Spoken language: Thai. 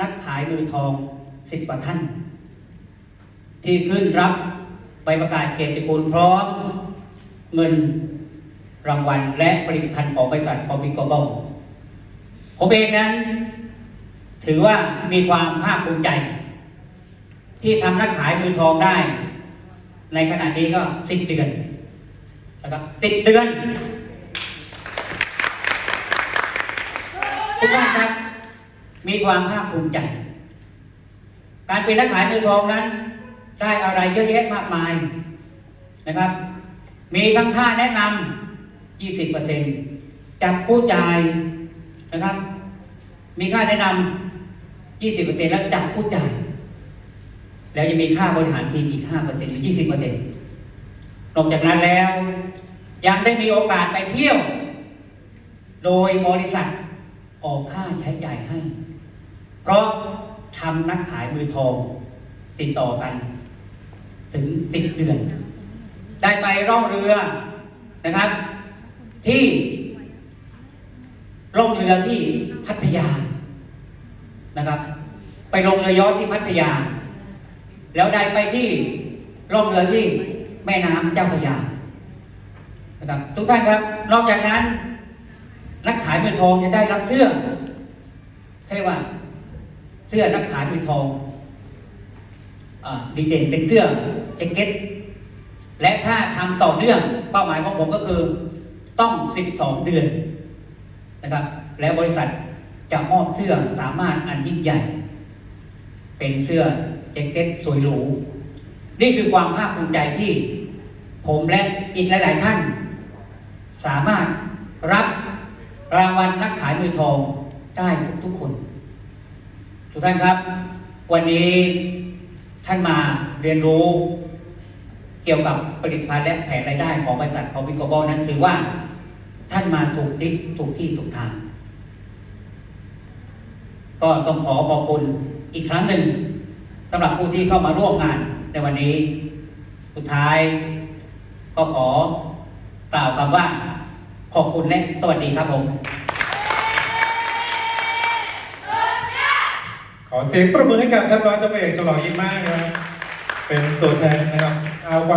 นักขายมือทองสิบกว่าท่าน ที่ขึ้นรับใบประกาศเกียรติคุณพร้อมเงินรางวัลและผลิตภัณฑ์ของบริษัทพอมิกอบลผมเองนั้น ถือว่ามีความภาคภูมิใจ ที่ทำนักขายมือทองได้ ในขณะนี้ก็สิบเดือนนะครับสิบเดือนทุกท่านครับ มีความภาคภูมิใจ การเป็นนักขายมือทองนั้น ได้อะไรเยอะแยะมากมายนะครับ มีทั้งค่าแนะนำ20%จับผู้จ่ายนะครับ มีค่าแนะนำ20%แล้วจับผู้จ่าย แล้วยังมีค่าบริหารทีมอีก5%หรือ 20%นอกจากนั้นแล้ว ยังได้มีโอกาสไปเที่ยว โดยบริษัท ออกค่าใช้จ่ายให้ เพราะทำนักขายมือทอง ติดต่อกัน ถึงสิบเดือน ได้ไปร่องเรือนะครับ ที่ร่องเรือที่พัทยานะครับ ไปลงเรือยอชต์ที่พัทยา แล้วได้ไปที่ร่องเรือที่แม่น้ำเจ้าพระยานะครับทุกท่านครับ นอกจากนั้น นักขายมือทองจะได้รับเสื้อเขาเรียกว่า เสื้อนักขายมือทองอ่าดีเด่นเป็นเสื้อแจ็คเก็ตและถ้าทำต่อเนื่องเป้าหมายของผมก็คือต้อง 12 เดือนนะครับ แล้วบริษัทจะมอบเสื้อสามารถอันยิ่งใหญ่ เป็นเสื้อแจ็คเก็ตสวยหรูนี่คือความภาคภูมิใจที่ผมและอีกหลาย ๆ ท่าน สามารถรับ รางวัลนักขายมือทองได้ทุกๆคน ทุกท่านครับ วันนี้ท่านมาเรียนรู้เกี่ยวกับผลิตภัณฑ์และแผนรายได้ของบริษัทพอวิโกบอลนั้นถือว่าท่านมาถูกทิศถูกที่ถูกทาง ก็ต้องขอขอบคุณอีกครั้งหนึ่งสำหรับผู้ที่เข้ามาร่วมงานในวันนี้ สุดท้ายก็ขอกล่าวคำว่า ขอบคุณและสวัสดีครับผมขอเสียงประมือให้กับท่านร้อยตำรวจเอกฉลองยิ่งมากนะครับเป็นตัวแทนนะครับเอาความ